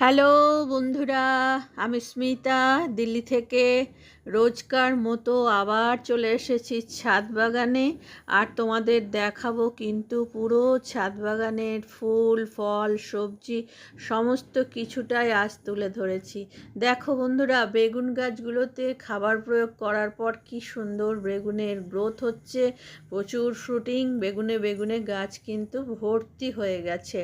Hello বন্ধুরা, আমি স্মিতা। দিল্লি থেকে রোজকার মতো আবার চলে এসেছি ছাদ বাগানে আর তোমাদের দেখাবো কিন্তু পুরো ছাদ বাগানের ফুল, ফল, সবজি, সমস্ত কিছুটাই আজ তুলে ধরেছি। দেখো বন্ধুরা, বেগুন গাছগুলোতে খাবার প্রয়োগ করার পর কি সুন্দর বেগুনের গ্রোথ হচ্ছে। প্রচুর ফ্রুটিং বেগুনে বেগুনে গাছ কিন্তু ভর্তি হয়ে গেছে।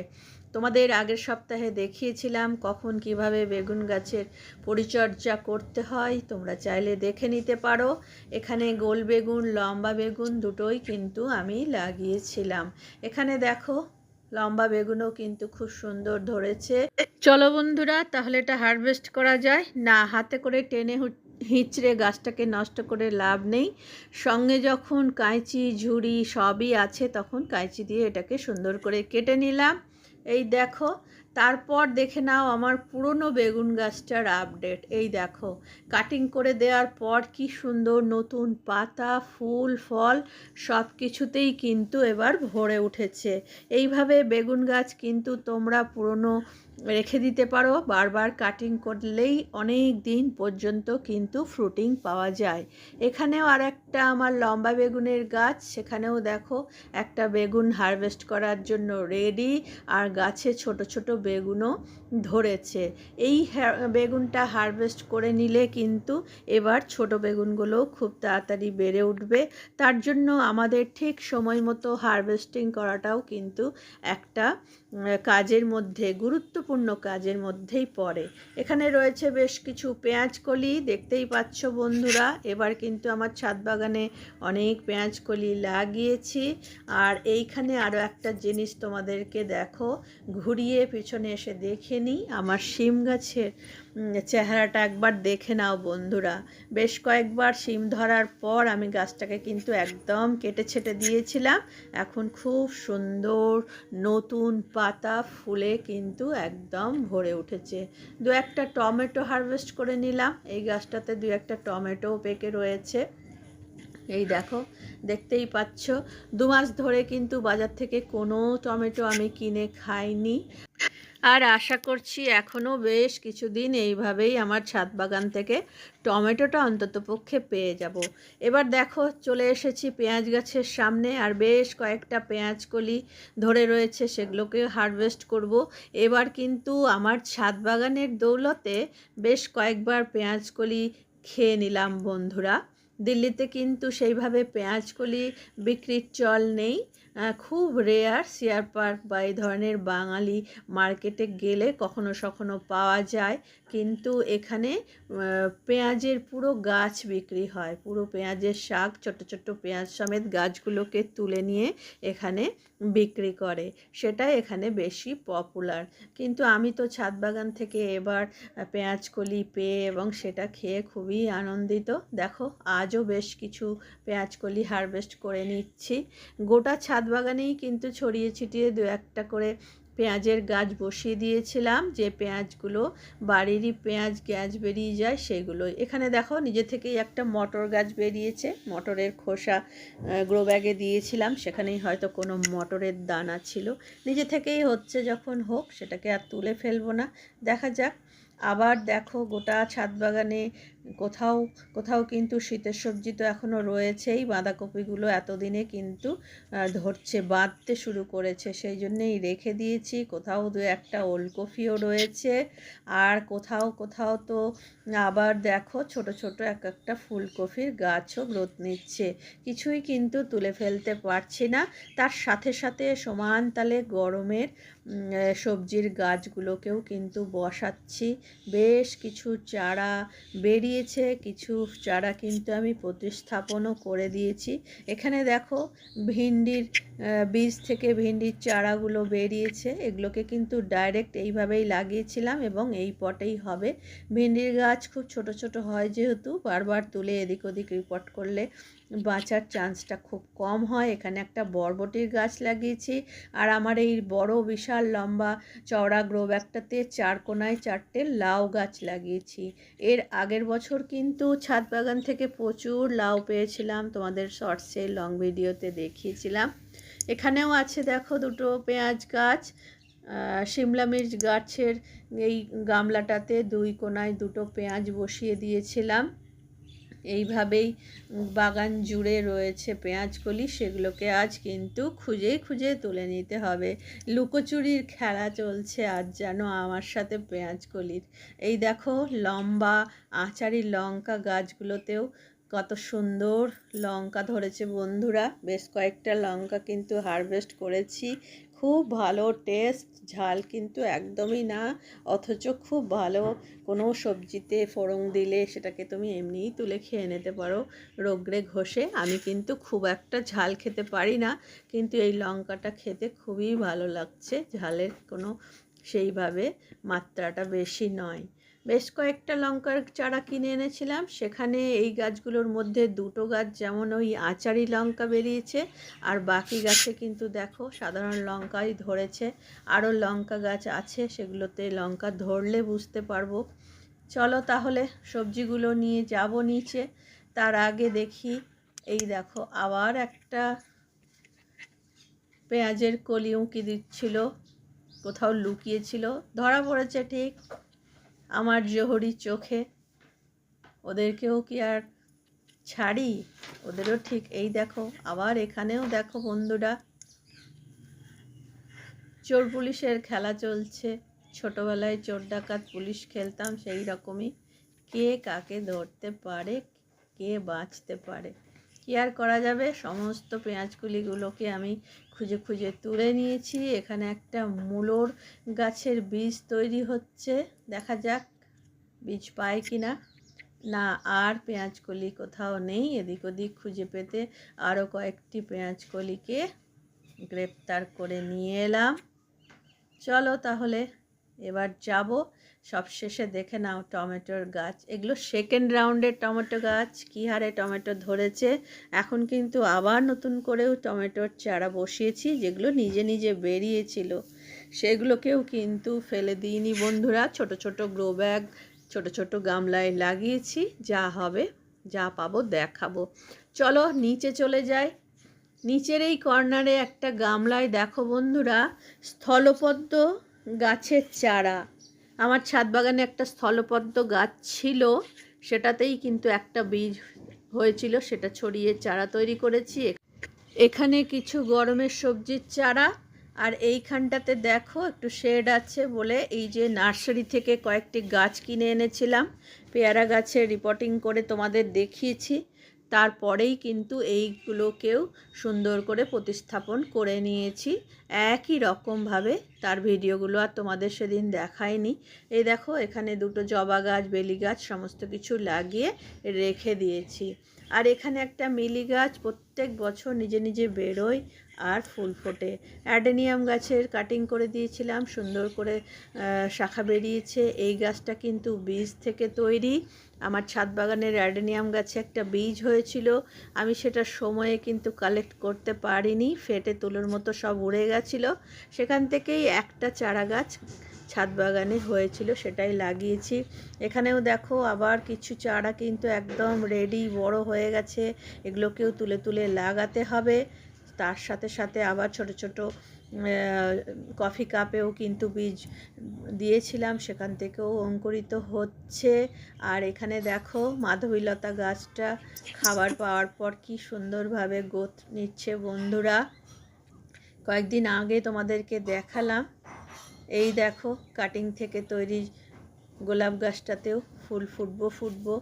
তোমাদের আগের সপ্তাহে দেখিয়েছিলাম কখন কীভাবে বেগুন গাছের পরিচর্যা করতে হয়। তোমরা চাইলে দেখে নিতে পারো। এখানে গোল বেগুন, লম্বা বেগুন দুটোই কিন্তু আমি লাগিয়েছিলাম। এখানে দেখো, লম্বা বেগুনও কিন্তু খুব সুন্দর ধরেছে। চলো বন্ধুরা, তাহলে এটা হারভেস্ট করা যায়। না, হাতে করে টেনে হিঁচড়ে গাছটাকে নষ্ট করে লাভ নেই। সঙ্গে যখন কাঁচি ঝুড়ি সবই আছে, তখন কাঁচি দিয়ে এটাকে সুন্দর করে কেটে নিলাম। এই দেখো, তারপর দেখে নাও আমার পুরনো বেগুন গাছটার আপডেট এই দেখো কাটিং করে দেওয়ার পর কি সুন্দর নতুন পাতা, ফুল, ফল সব কিছুতেই কিন্তু এবার ভরে উঠেছে। এইভাবে বেগুন গাছ কিন্তু তোমরা পুরনো রেখে দিতে পারো। বারবার কাটিং করলেই অনেক দিন পর্যন্ত কিন্তু ফ্রুটিং পাওয়া যায়। এখানেও আর একটা আমার লম্বা বেগুনের গাছ, সেখানেও দেখো একটা বেগুন হারভেস্ট করার জন্য রেডি আর গাছে ছোট ছোট বেগুনও ধরেছে। এই বেগুনটা হারভেস্ট করে নিলে কিন্তু এবার ছোট বেগুনগুলো খুব তাড়াতাড়ি বেড়ে উঠবে। তার জন্য আমাদের ঠিক সময় মতো হারভেস্টিং করাটাও কিন্তু একটা কাজের মধ্যে, গুরুত্বপূর্ণ কাজের মধ্যেই পড়ে। এখানে রয়েছে বেশ কিছু পেঁয়াজ কলি, দেখতেই পাচ্ছ বন্ধুরা। এবার কিন্তু আমার ছাদ বাগানে অনেক পেঁয়াজ কলি লাগিয়েছি। আর এইখানে আরও একটা জিনিস তোমাদেরকে দেখো। ঘুরিয়ে পিছনে এসে দেখে নিই, আমার শিম গাছের চেহারাটা একবার দেখে নাও বন্ধুরা। বেশ কয়েকবার শিম ধরার পর আমি গাছটাকে কিন্তু একদম কেটে ছেটে দিয়েছিলাম। এখন খুব সুন্দর নতুন পাতা ফুলে কিন্তু একদম ভরে উঠেছে। দু একটা টমেটো হারভেস্ট করে নিলাম। এই গাছটাতে দু একটা টমেটো পেকে রয়েছে। এই দেখো, দেখতেই পাচ্ছ, দু মাস ধরে কিন্তু বাজার থেকে কোনো টমেটো আমি কিনে খাইনি। আর আশা করছি এখনও বেশ কিছুদিন এইভাবেই আমার ছাদ বাগান থেকে টমেটোটা অন্তত পক্ষে পেয়ে যাব। এবার দেখো, চলে এসেছি পেঁয়াজ গাছের সামনে আর বেশ কয়েকটা পেঁয়াজ কলি ধরে রয়েছে, সেগুলোকে হারভেস্ট করব। এবার কিন্তু আমার ছাদ বাগানের দৌলতে বেশ কয়েকবার পেঁয়াজ কলি খেয়ে নিলাম বন্ধুরা। দিল্লিতে কিন্তু সেইভাবে পেঁয়াজকলি বিক্রির চল নেই। খুব রেয়ার শেয়ার পার্ক বা এই ধরনের বাঙালি মার্কেটে গেলে কখনো সখনো পাওয়া যায়। কিন্তু এখানে পেঁয়াজের পুরো গাছ বিক্রি হয়। পুরো পেঁয়াজের শাক, ছোট ছোট পেঁয়াজ সমেত গাছগুলোকে তুলে নিয়ে এখানে বিক্রি করে। সেটা এখানে বেশি পপুলার কিন্তু আমি তো ছাদ বাগান থেকে এবার পেঁয়াজ কলি পেয়ে এবং সেটা খেয়ে খুবই আনন্দিত। দেখো আজও বেশ কিছু পেঁয়াজকলি হারভেস্ট করে নিচ্ছি। গোটা ছাদ বাগানেই কিন্তু ছড়িয়ে ছিটিয়ে দু একটা করে পেঁয়াজের গাছ বসিয়ে দিয়েছিলাম। যে পেঁয়াজগুলো বাড়িরই পেঁয়াজ, গ্যাস বেরিয়ে যায় সেগুলো এখানে দেখো নিজে থেকেই একটা মটর গাছ বেরিয়েছে। মটরের খোসা গ্রো ব্যাগে দিয়েছিলাম। সেখানেই হয়তো কোনো মটরের দানা ছিল। নিজে থেকেই হচ্ছে যখন হোক, সেটাকে আর তুলে ফেলব না। দেখা যাক। আবার দেখো গোটা ছাদ বাগানে কোথাও কোথাও কিন্তু শীতের সবজি তো এখনও রয়েছেই, বাঁধাকপিগুলো এতদিনে কিন্তু ধরছে, বাঁধতে শুরু করেছে। সেই জন্যেই রেখে দিয়েছি, কোথাও দু একটা ওলকপিও রয়েছে। আর কোথাও কোথাও তো আবার দেখো ছোট ছোট এক একটা ফুলকপির গাছও গ্রোথ নিচ্ছে। কিছুই কিন্তু তুলে ফেলতে পারছি না। তার সাথে সাথে সমান তালে গরমের সবজির গাছগুলোকেও কিন্তু বসাচ্ছি। বেশ কিছু চারা বেরিয়েছে, কিছু চারা কিন্তু আমি প্রতিস্থাপনও করে দিয়েছি। এখানে দেখো ভিন্ডির বীজ থেকে ভিন্ডির চারাগুলো বেরিয়েছে। এগুলোকে কিন্তু ডাইরেক্ট এইভাবেই লাগিয়েছিলাম এবং এই পটেই হবে। ভিন্ডির গাছ খুব ছোট ছোট হয় যেহেতু, বারবার তুলে এদিক ওদিক রিপোর্ট করলে বাঁচার চান্সটা খুব কম হয়। এখানে একটা বরবটির গাছ লাগিয়েছি। আর আমার এই বড়, বিশাল, লম্বা চওড়া গ্রো ব্যাগটাতে চার কোনায় চারটে লাউ গাছ লাগিয়েছি। এর আগের বছর কিন্তু ছাদ বাগান থেকে প্রচুর লাউ পেয়েছিলাম। তোমাদের শর্টসে লং ভিডিওতে দেখিয়েছিলাম। এখানেও আছে দেখো দুটো পেঁয়াজ গাছ। সিমলা মির্চ গাছের এই গামলাটাতে দুই কোনায় দুটো পেঁয়াজ বসিয়ে দিয়েছিলাম। এইভাবেই বাগান জুড়ে রয়েছে পেঁয়াজকলি সেগুলোকে আজ কিন্তু খুঁজে খুঁজে তুলে নিতে হবে। লুকোচুরির খেলা চলছে আজ যেন আমার সাথে পেঁয়াজকলির এই দেখো লম্বা আচারি লঙ্কা গাছগুলোতেও কত সুন্দর লঙ্কা ধরেছে বন্ধুরা। বেশ কয়েকটা লঙ্কা কিন্তু হারভেস্ট করেছি। খুব ভালো টেস্ট ঝাল কিন্তু একদমই না। অথচ খুব ভালো কোনো সবজিতে ফোড়ন দিলে সেটাকে তুমি এমনিই তুলে খেয়ে নিতে পারো রোগড়ে ঘষে। আমি কিন্তু খুব একটা ঝাল খেতে পারি না, কিন্তু এই লঙ্কাটা খেতে খুবই ভালো লাগছে। ঝালের কোনো সেইভাবে মাত্রাটা বেশি নয়। বেশ কয়েকটা লঙ্কার চারা কিনে এনেছিলাম। সেখানে এই গাছগুলোর মধ্যে দুটো গাছ যেমন ওই আচারি লঙ্কা বেরিয়েছে, আর বাকি গাছে কিন্তু দেখো সাধারণ লঙ্কাই ধরেছে। আরও লঙ্কা গাছ আছে, সেগুলোতে লঙ্কা ধরলে বুঝতে পারব। চলো তাহলে সবজিগুলো নিয়ে যাব নিচে। তার আগে দেখি, এই দেখো আবার একটা পেঁয়াজের কলি উঁকি দিচ্ছিল, কোথাও লুকিয়েছিল। ধরা পড়েছে ঠিক। আমার জোহরি চোখে। ওদেরকেও কি আর ছাড়ি? ওদেরও ঠিক এই দেখো, আবার এখানেও দেখো বন্ধুরা। চোর পুলিশের খেলা চলছে। ছোটবেলায় চোর ডাকাত পুলিশ খেলতাম, সেই রকমই। কে কাকে ধরতে পারে, কে বাঁচতে পারে? কি আর করা যাবে? সমস্ত পেঁয়াজকুলিগুলোকে আমি খুঁজে খুঁজে তুলে নিয়েছি। এখানে একটা মূলোর গাছের বীজ তৈরি হচ্ছে। দেখা যাক বীজ পায় কি না না, আর পেঁয়াজকলি কোথাও নেই। এদিক ওদিক খুঁজে পেতে আরও কয়েকটি পেঁয়াজকলিকে গ্রেপ্তার করে নিয়ে এলাম। চলো তাহলে এবার যাব। সবশেষে দেখে নাও টমেটোর গাছ। এগুলো সেকেন্ড রাউন্ডের টমেটো গাছ। কী হারে টমেটো ধরেছে? এখন কিন্তু আবার নতুন করেও টমেটোর চারা বসিয়েছি, যেগুলো নিজে নিজে বেরিয়েছিল। সেগুলোকেও কিন্তু ফেলে দিইনি বন্ধুরা। ছোট ছোট গ্রো ব্যাগ ছোট ছোট গামলায় লাগিয়েছি। যা হবে, যা পাবো, দেখাবো। চলো নিচে চলে যাই। নিচের এই কর্নারে একটা গামলায় দেখো বন্ধুরা, স্থলপদ্ম গাছের চারা। আমার ছাদ বাগানে একটা স্থলপদ্ম গাছ ছিল, সেটাতেই কিন্তু একটা বীজ হয়েছিল, সেটা ছড়িয়ে চারা তৈরি করেছি। এখানে কিছু গরমের সবজির চারা, আর এইখানটাতে দেখো, একটু শেড আছে বলে এই যে নার্সারি থেকে কয়েকটি গাছ কিনে এনেছিলাম। পেয়ারা গাছের রিপোর্টিং করে তোমাদের দেখিয়েছি। তারপরেই কিন্তু এইগুলোকেও সুন্দর করে প্রতিস্থাপন করে নিয়েছি। একই রকমভাবে তার ভিডিওগুলো আর তোমাদের সেদিন দেখায়নি এই দেখো, এখানে দুটো জবা গাছ, বেলি গাছ, সমস্ত কিছু লাগিয়ে রেখে দিয়েছি। আর এখানে একটা মিলি গাছ প্রত্যেক বছর নিজে নিজে বেরোয়। আর ফুল ফোটে। অ্যাডেনিয়াম গাছের কাটিং করে দিয়েছিলাম, সুন্দর করে শাখা বেরিয়েছে। এই গাছটা কিন্তু বীজ থেকে তৈরি। আমার ছাদ বাগানের অ্যাডেনিয়াম গাছে একটা বীজ হয়েছিল। আমি সেটা সময়ে কিন্তু কালেক্ট করতে পারিনি। ফেটে তুলোর মতো সব উড়ে গেছিল। সেখান থেকেই একটা চারা গাছ ছাদ বাগানে হয়েছিল, সেটাই লাগিয়েছি। এখানেও দেখো আবার কিছু চারা কিন্তু একদম রেডি বড় হয়ে গেছে। এগুলোকেও তুলে তুলে লাগাতে হবে। তার সাথে সাথে আবার ছোট ছোট কফি কাপেও কিন্তু বীজ দিয়েছিলাম। সেখান থেকেও অঙ্কুরিত হচ্ছে। আর এখানে দেখো মাধবীলতা গাছটা খাবার পাওয়ার পর কি সুন্দরভাবে গোত নিচ্ছে বন্ধুরা। কয়েকদিন আগে তোমাদেরকে দেখালাম। এই দেখো কাটিং থেকে তৈরি গোলাপ গাছটাতেও ফুল ফুটবো ফুটবো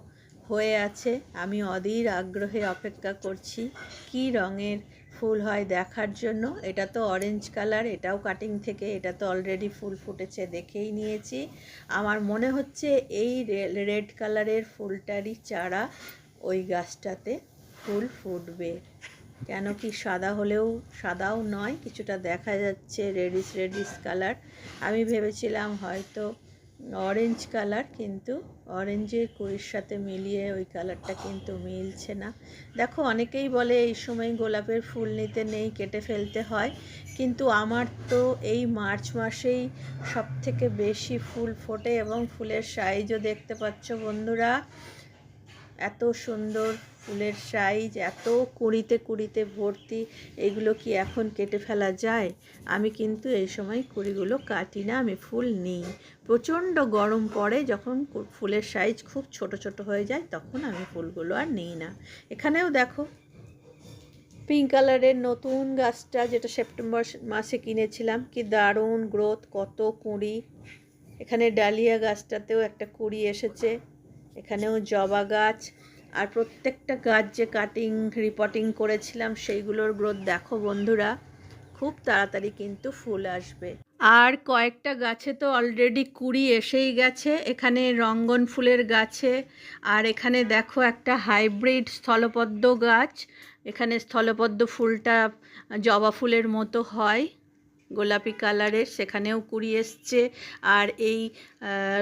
হয়ে আছে। আমি অধীর আগ্রহে অপেক্ষা করছি কি রঙের ফুল হয় দেখার জন্য। এটা তো অরেঞ্জ কালার এটাও কাটিং থেকে, এটা তো অলরেডি ফুল ফুটেছে দেখেই নিয়েছি। আমার মনে হচ্ছে এই রেড কালারের ফুলটারই চারা ওই গাছটাতে ফুল ফুটবে। কেন কি সাদা হলেও সাদাও নয়, কিছুটা দেখা যাচ্ছে রেডিস রেডিস কালার আমি ভেবেছিলাম হয়তো অরেঞ্জ কালার কিন্তু অরেঞ্জের কুড়ির সাথে মিলিয়ে ওই কালারটা কিন্তু মিলছে না। দেখো, অনেকেই বলে এই সময় গোলাপের ফুল নিতে নেই, কেটে ফেলতে হয়। কিন্তু আমার তো এই মার্চ মাসেই সব থেকে বেশি ফুল ফোটে এবং ফুলের সাইজও দেখতে পাচ্ছ বন্ধুরা। এত সুন্দর ফুলের সাইজ, এত কুড়িতে কুড়িতে ভর্তি, এগুলো কি এখন কেটে ফেলা যায়? আমি কিন্তু এই সময় কুড়িগুলো কাটি না, আমি ফুল নিই। প্রচণ্ড গরম পড়ে, যখন ফুলের সাইজ খুব ছোট ছোট হয়ে যায়, তখন আমি ফুলগুলো আর নিই না। এখানেও দেখো, পিঙ্ক কালারের নতুন গাছটা যেটা সেপ্টেম্বর মাসে কিনেছিলাম, কি দারুণ গ্রোথ কত কুঁড়ি। এখানে ডালিয়া গাছটাতেও একটা কুঁড়ি এসেছে। এখানেও জবা গাছ আর প্রত্যেকটা গাছ যে কাটিং রিপোর্টিং করেছিলাম সেইগুলোর গ্রোথ দেখো বন্ধুরা, খুব তাড়াতাড়ি কিন্তু ফুল আসবে। আর কয়েকটা গাছে তো অলরেডি কুড়ি এসেই গেছে, এখানে রঙ্গন ফুলের গাছে, আর এখানে দেখো একটা হাইব্রিড স্থলপদ্ম গাছ, এখানে স্থলপদ্ম ফুলটা জবা ফুলের মতো হয়। গোলাপি কালারের সেখানেও কুড়ি এসছে। আর এই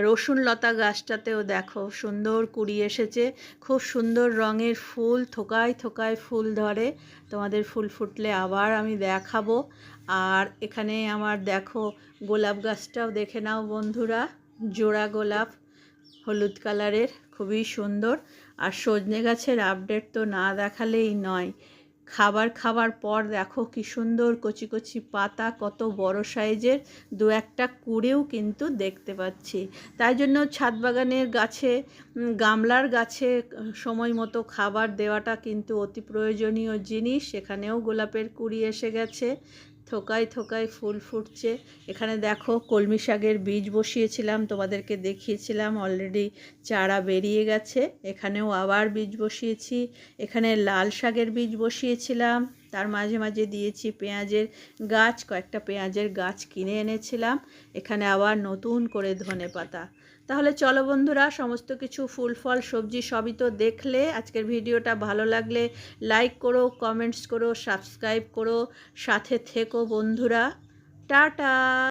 রসুন লতা গাছটাতেও দেখো সুন্দর কুড়ি এসেছে। খুব সুন্দর রঙের ফুল, থোকায় থোকায় ফুল ধরে। তোমাদের ফুল ফুটলে আবার আমি দেখাবো। আর এখানে আমার দেখো গোলাপ গাছটাও দেখে নাও বন্ধুরা। জোড়া গোলাপ, হলুদ কালারের, খুবই সুন্দর। আর সজনে গাছের আপডেট তো না দেখালেই নয়। খাবার খাওয়ার পর দেখো কি সুন্দর কচি কচি পাতা, কত বড় সাইজের, দু একটা কুড়েও কিন্তু দেখতে পাচ্ছি। তাই জন্য ছাদ বাগানের গাছে গামলার গাছে সময় মতো খাবার দেওয়াটা কিন্তু অতি প্রয়োজনীয় জিনিস। সেখানেও গোলাপের কুড়ি এসে গেছে। থোকায় থোকায় ফুল ফুটছে। এখানে দেখো কলমি শাকের বীজ বসিয়েছিলাম, তোমাদেরকে দেখিয়েছিলাম অলরেডি চারা বেরিয়ে গেছে। এখানেও আবার বীজ বসিয়েছি। এখানে লাল শাকের বীজ বসিয়েছিলাম, তার মাঝে মাঝে দিয়েছি পেঁয়াজের গাছ, কয়েকটা পেঁয়াজের গাছ কিনে এনেছিলাম। এখানে আবার নতুন করে ধনে পাতা তাহলে চলো বন্ধুরা, সমস্ত কিছু ফুল, ফল, সবজি সবই তো দেখলে। আজকের ভিডিওটা ভালো লাগলে লাইক করো কমেন্টস করো সাবস্ক্রাইব করো, সাথে থেকো বন্ধুরা। টাটা!